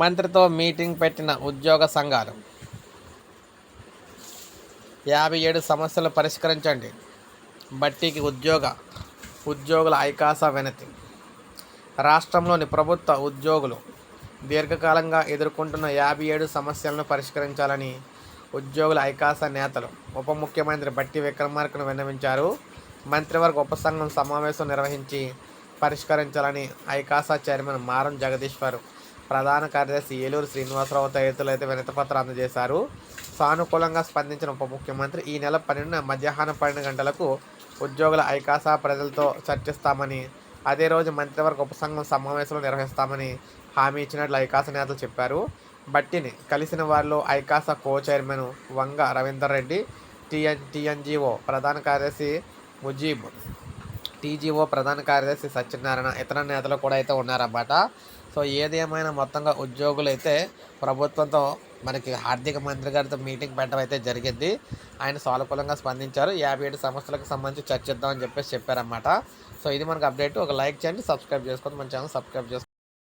మంత్రితో మీటింగ్ పెట్టిన ఉద్యోగ సంఘాలు. యాభై ఏడు సమస్యలు పరిష్కరించండి. బట్టీకి ఉద్యోగ ఉద్యోగుల ఐకాస వినతి. రాష్ట్రంలోని ప్రభుత్వ ఉద్యోగులు దీర్ఘకాలంగా ఎదుర్కొంటున్న యాభై ఏడు సమస్యలను పరిష్కరించాలని ఉద్యోగుల ఐకాస నేతలు ఉప ముఖ్యమంత్రి బట్టి విక్రమార్కను విన్నవించారు. మంత్రివర్గ ఉపసంఘం సమావేశం నిర్వహించి పరిష్కరించాలని ఐకాస చైర్మన్ మారం జగదీశ్వర్ ప్రధాన కార్యదర్శి ఏలూరు శ్రీనివాసరావు తదితరులు అయితే వినతిపత్రం అందజేశారు. సానుకూలంగా స్పందించిన ఉప ముఖ్యమంత్రి ఈ నెల పన్నెండున మధ్యాహ్నం పన్నెండు గంటలకు ఉద్యోగుల ఐకాస ప్రజలతో చర్చిస్తామని అదే రోజు మంత్రివర్గ ఉపసంఘం సమావేశంలో నిర్వహిస్తామని హామీ ఇచ్చినట్లు ఐకాస నేతలు చెప్పారు. బట్టిని కలిసిన వారిలో ఐకాస co chairman Vanga Ravinder Reddy TN TNGO ప్రధాన కార్యదర్శి ముజీబ్ టీజీఓ ప్రధాన కార్యదర్శి సత్యనారాయణ ఇతర నేతలు కూడా అయితే ఉన్నారన్నమాట. సో ఏది ఏమైనా మొత్తంగా ఉద్యోగులు అయితే ప్రభుత్వంతో మనకి ఆర్థిక మంత్రి గారితో మీటింగ్ పెట్టడం అయితే జరిగింది. ఆయన సానుకూలంగా స్పందించారు. యాభై ఏడు సంస్థలకు సంబంధించి చర్చిద్దామని చెప్పేసి చెప్పారన్నమాట. సో ఇది మనకు అప్డేట్. ఒక లైక్ చేయండి సబ్స్క్రైబ్ చేసుకోండి. మన ఛానల్ సబ్స్క్రైబ్ చేసుకోండి.